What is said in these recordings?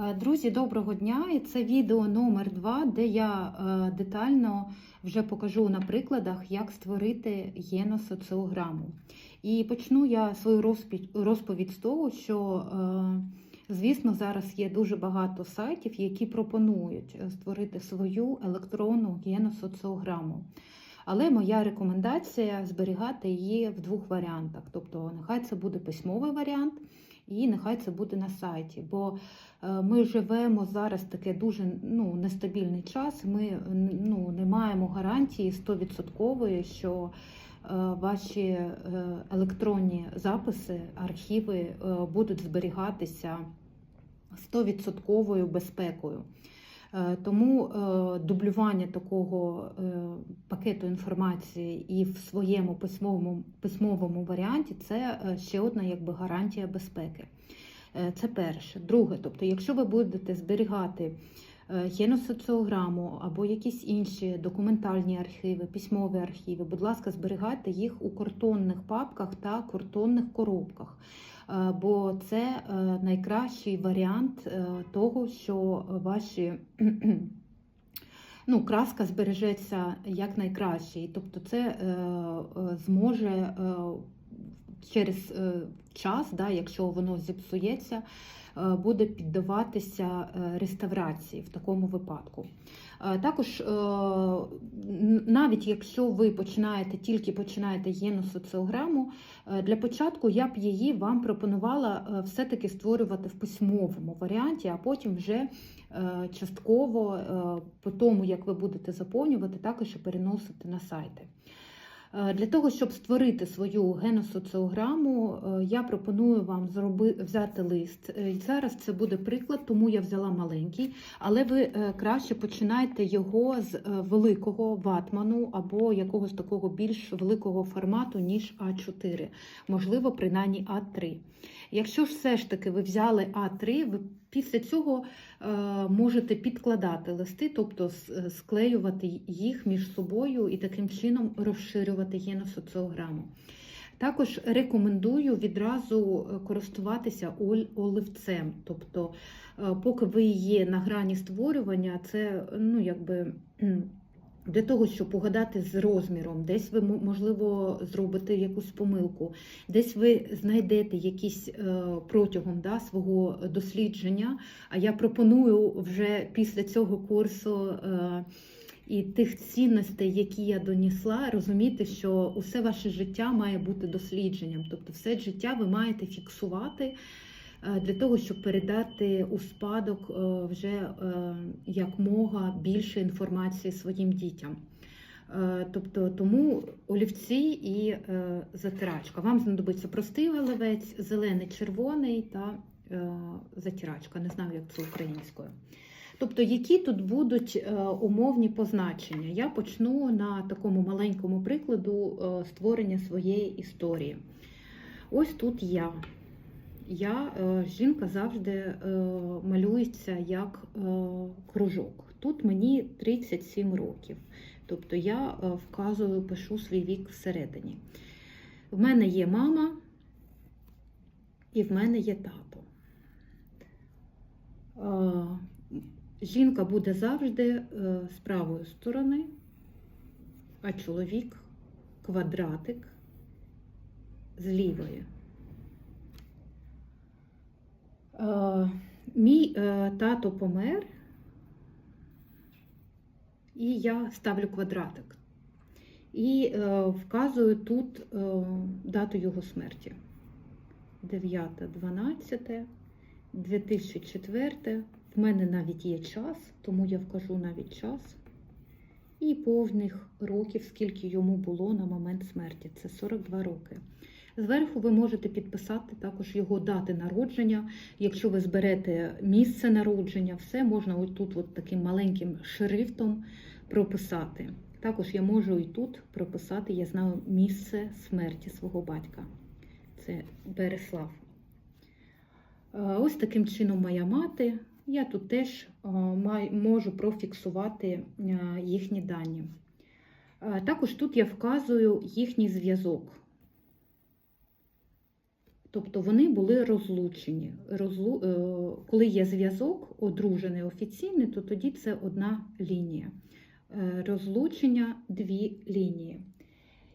Е, Друзі, доброго дня! І це відео номер 2 де я е, детально вже покажу на прикладах, як створити геносоціограму. І почну я свою розповідь з того, що, е, звісно, зараз є дуже багато сайтів, які пропонують створити свою електронну геносоціограму. Але моя рекомендація зберігати її в двох варіантах. Тобто, нехай це буде письмовий варіант, і нехай це буде на сайті. Бо е, ми живемо зараз таке дуже ну, нестабільний час. Ми ну, не маємо гарантії 100%, що е, ваші е, електронні записи, архіви будуть зберігатися 100% безпекою. Е, Тому е, дублювання такого е, пакету інформації і в своєму письмовому, письмовому варіанті це ще одна якби, гарантія безпеки. Це перше. Друге, тобто, якщо ви будете зберігати геносоціограму або якісь інші документальні архіви, письмові архіви, будь ласка, зберігайте їх у картонних папках та картонних коробках. Е, Бо це е, найкращий варіант е, того, що ваші ну, краска збережеться якнайкраще. Тобто це зможе через е, час, да, якщо воно зіпсується, е, буде піддаватися е, реставрації в такому випадку. Також, навіть якщо ви починаєте тільки починаєте геносоціограму, е, для початку я б її вам пропонувала все-таки створювати в письмовому варіанті, а потім вже частково по тому, як ви будете заповнювати, також і переносити на сайти. Е, Для того, щоб створити свою геносоціограму, е, я пропоную вам взяти лист. Е, Зараз це буде приклад, тому я взяла маленький, але ви краще починайте його з великого ватману або якогось такого більш великого формату, ніж А4, можливо, принаймні А3. Якщо ж все ж таки ви взяли А3, ви після цього е, можете підкладати листи, тобто склеювати їх між собою і таким чином розширювати геносоціограму. Також рекомендую відразу е, користуватися оливцем. Тобто, е, поки ви є на грані створювання, це ну, якби. Для того, щоб угадати з розміром, десь ви можливо зробите якусь помилку, десь ви знайдете якісь е, протягом да, свого дослідження. А я пропоную вже після цього курсу е, і тих цінностей, які я донесла, розуміти, що усе ваше життя має бути дослідженням. Тобто, все життя ви маєте фіксувати для того, щоб передати у спадок е, вже е, якмога більше інформації своїм дітям. Е, Тобто тому олівці і е, затирачка. Вам знадобиться простий олівець, зелений, червоний та е, затирачка. Не знаю, як це українською. Тобто, які тут будуть е, умовні позначення? Я почну на такому маленькому прикладу е, створення своєї історії. Ось тут я. Я, е, жінка завжди е, малюється як е, кружок. Тут мені 37 років. Тобто я вказую, пишу свій вік всередині. В мене є мама і в мене є тато. Жінка буде завжди з правої сторони, а чоловік квадратик з лівої. Е, Мій е, тато помер, і я ставлю квадратик. І е, вказую тут е, дату його смерті. 9.12, 2004. В мене навіть є час, тому я вкажу навіть час. І повних років, скільки йому було на момент смерті. Це 42 роки. Зверху ви можете підписати також його дати народження. Якщо ви зберете місце народження, все можна ось тут от таким маленьким шрифтом прописати. Також я можу і тут прописати, я знаю місце смерті свого батька. Це Береслав. Е, Ось таким чином моя мати. Я тут теж е, можу профіксувати е, їхні дані. Також тут я вказую їхній зв'язок. Тобто вони були розлучені. Розлу... е, Коли є зв'язок, одружений офіційний, то тоді це одна лінія. Е, Розлучення дві лінії.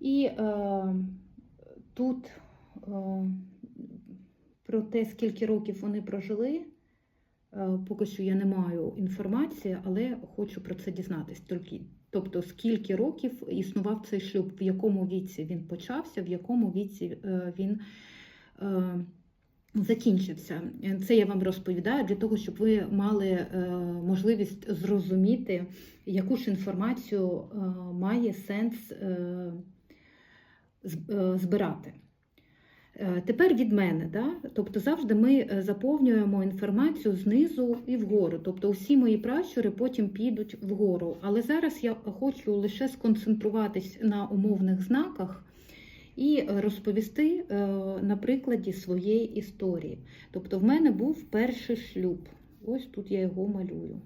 І е, тут е, про те, скільки років вони прожили, е, поки що я не маю інформації, але хочу про це дізнатися. Тобто, скільки років існував цей шлюб, в якому віці він почався, в якому віці е, він закінчився. Це я вам розповідаю для того, щоб ви мали е, можливість зрозуміти, яку ж інформацію е, має сенс е, е, збирати. Е, Тепер від мене, да? тобто завжди ми е, заповнюємо інформацію знизу і вгору. Тобто усі мої пращури потім підуть вгору. Але зараз я хочу лише сконцентруватись на умовних знаках і розповісти е, на прикладі своєї історії. Тобто, в мене був перший шлюб. Ось тут я його малюю.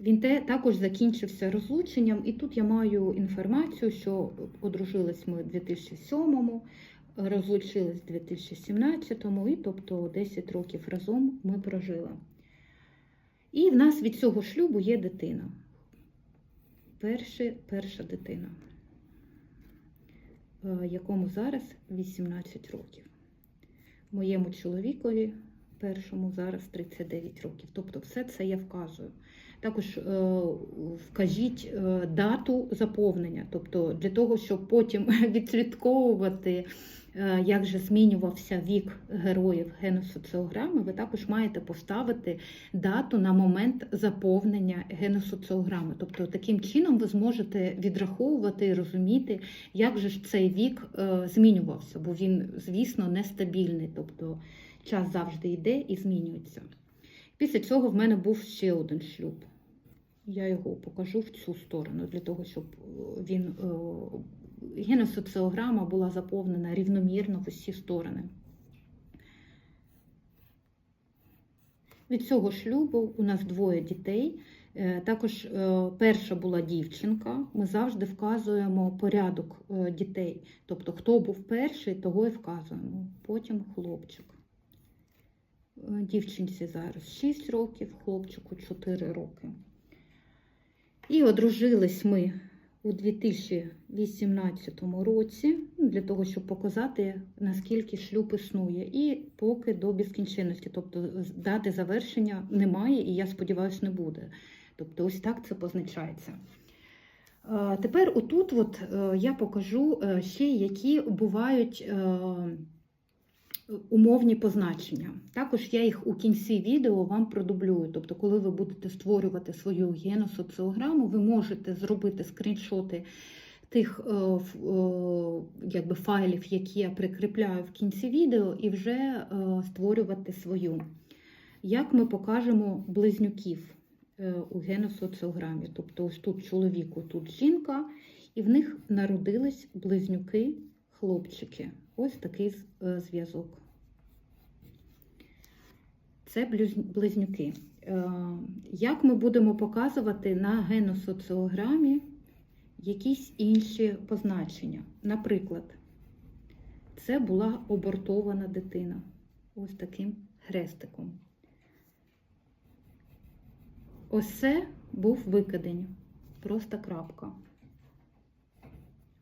Він також закінчився розлученням, і тут я маю інформацію, що одружились ми у 2007-му, розлучились у 2017-му, і тобто 10 років разом ми прожили. І в нас від цього шлюбу є дитина. Перші, перша дитина, е, якому зараз 18 років. Моєму чоловікові першому зараз 39 років. Тобто все це я вказую. Також е, вкажіть е, дату заповнення, тобто для того, щоб потім відслідковувати, як же змінювався вік героїв геносоціограми, ви також маєте поставити дату на момент заповнення геносоціограми. Тобто таким чином ви зможете відраховувати і розуміти, як же ж цей вік е, змінювався, бо він, звісно, нестабільний, тобто час завжди йде і змінюється. Після цього в мене був ще один шлюб. Я його покажу в цю сторону, для того, щоб е, він геносоціограма була заповнена рівномірно в усі сторони. Від цього шлюбу у нас двоє дітей. Е, Також е, перша була дівчинка. Ми завжди вказуємо порядок е, дітей. Тобто, хто був перший, того і вказуємо. Потім хлопчик. Дівчинці зараз 6 років, хлопчику 4 роки. І одружились ми у 2018 році ну, для того, щоб показати, наскільки шлюб існує. І поки до безкінченності, тобто дати завершення немає, і я сподіваюся, не буде. Тобто, ось так це позначається. Тепер отут от, е, я покажу е, ще, які бувають е, умовні позначення. Також я їх у кінці відео вам продублюю. Тобто, коли ви будете створювати свою геносоціограму, ви можете зробити скріншоти тих е, е, якби, файлів, які я прикріпляю в кінці відео, і вже е, створювати свою. Як ми покажемо близнюків у геносоціограмі? Тобто, ось тут чоловіку, тут жінка, і в них народились близнюки, хлопчики. Ось такий е, зв'язок. Це близнюки. Е, Як ми будемо показувати на геносоціограмі якісь інші позначення? Наприклад, це була абортована дитина. Ось таким хрестиком. Ось це був викидень. Просто крапка.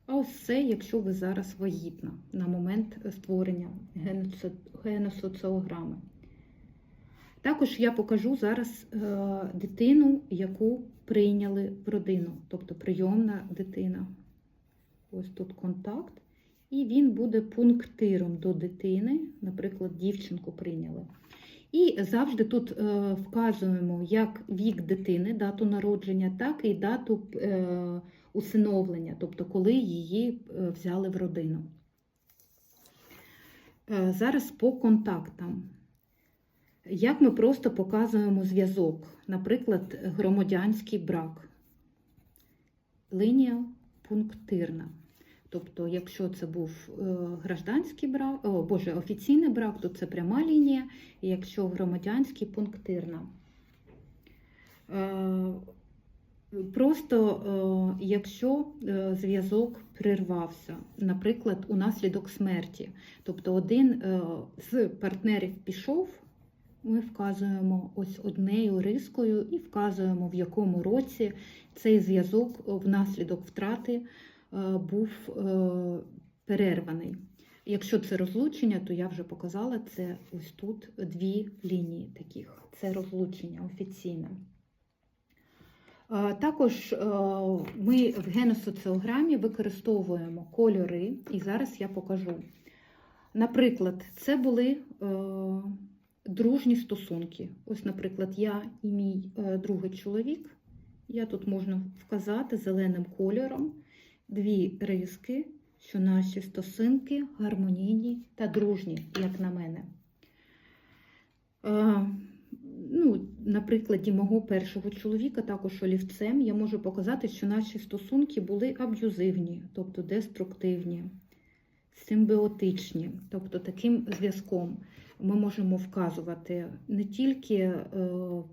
А ось це, якщо ви зараз вагітна на момент створення геносо- геносоціограми. Також я покажу зараз е, дитину, яку прийняли в родину, тобто прийомна дитина. Ось тут контакт. І він буде пунктиром до дитини, наприклад, дівчинку прийняли. І завжди тут е, вказуємо як вік дитини, дату народження, так і дату е, усиновлення, тобто коли її е, взяли в родину. Е, Зараз по контактам. Як ми просто показуємо зв'язок, наприклад, громадянський брак. Лінія пунктирна. Тобто, якщо це був е, гражданський брак, о, Боже, офіційний брак, то це пряма лінія, і якщо громадянський пунктирна. Просто е, якщо е, зв'язок прервався, наприклад, унаслідок смерті, тобто один е, з партнерів пішов, ми вказуємо ось однею рискою і вказуємо, в якому році цей зв'язок внаслідок втрати був перерваний. Якщо це розлучення, то я вже показала це ось тут дві лінії таких. Це розлучення офіційне. Е, Також е, ми в геносоціограмі використовуємо кольори, і зараз я покажу. Наприклад, це були е, дружні стосунки. Ось, наприклад, я і мій другий чоловік. Я тут можна вказати зеленим кольором дві риски, що наші стосунки гармонійні та дружні, як на мене. Ну, на прикладі мого першого чоловіка, також олівцем, я можу показати, що наші стосунки були аб'юзивні, тобто деструктивні, симбіотичні. Тобто таким зв'язком ми можемо вказувати не тільки е,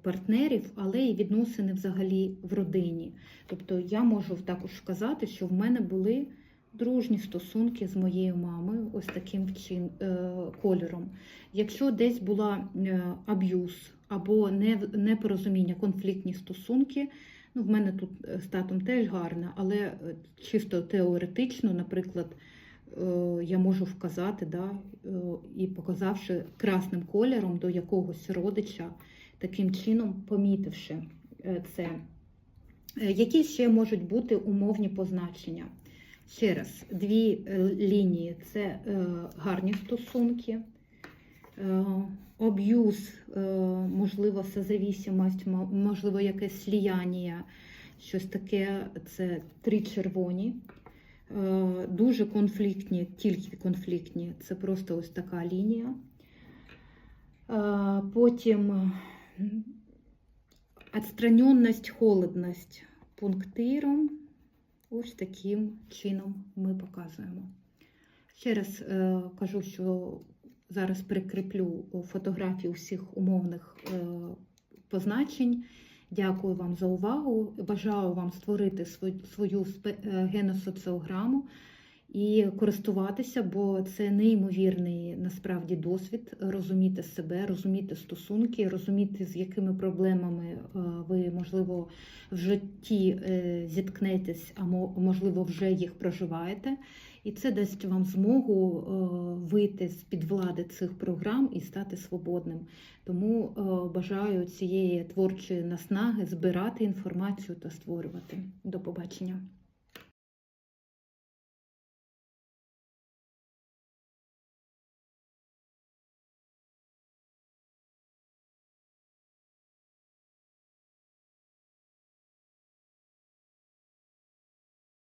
партнерів, але й відносини взагалі в родині. Тобто я можу також вказати, що в мене були дружні стосунки з моєю мамою, ось таким чин, е, кольором. Якщо десь була е, аб'юз або непорозуміння, конфліктні стосунки, ну, в мене тут е, з татом теж гарно, але е, чисто теоретично, наприклад, е, я можу вказати, да, і показавши красним кольором до якогось родича, таким чином помітивши це. Які ще можуть бути умовні позначення? Ще раз, дві лінії це гарні стосунки, е, аб'юз, е, можливо, созависимость, мо- можливо, якесь сліяння, щось таке, це три червоні. Е, Дуже конфліктні, тільки конфліктні, це просто ось така лінія. Потім відстраненність, холодність пунктиром. Ось таким чином ми показуємо. Ще раз кажу, що зараз прикріплю фотографії усіх умовних е, позначень. Дякую вам за увагу. Бажаю вам створити свою, е, геносоціограму і користуватися, бо це неймовірний насправді досвід розуміти себе, розуміти стосунки, розуміти, з якими проблемами е, ви, можливо, в житті е, зіткнетесь, а можливо, вже їх проживаєте. І це дасть вам змогу е, вийти з-під влади цих програм і стати свободним. Тому е, бажаю цієї творчої наснаги збирати інформацію та створювати. До побачення.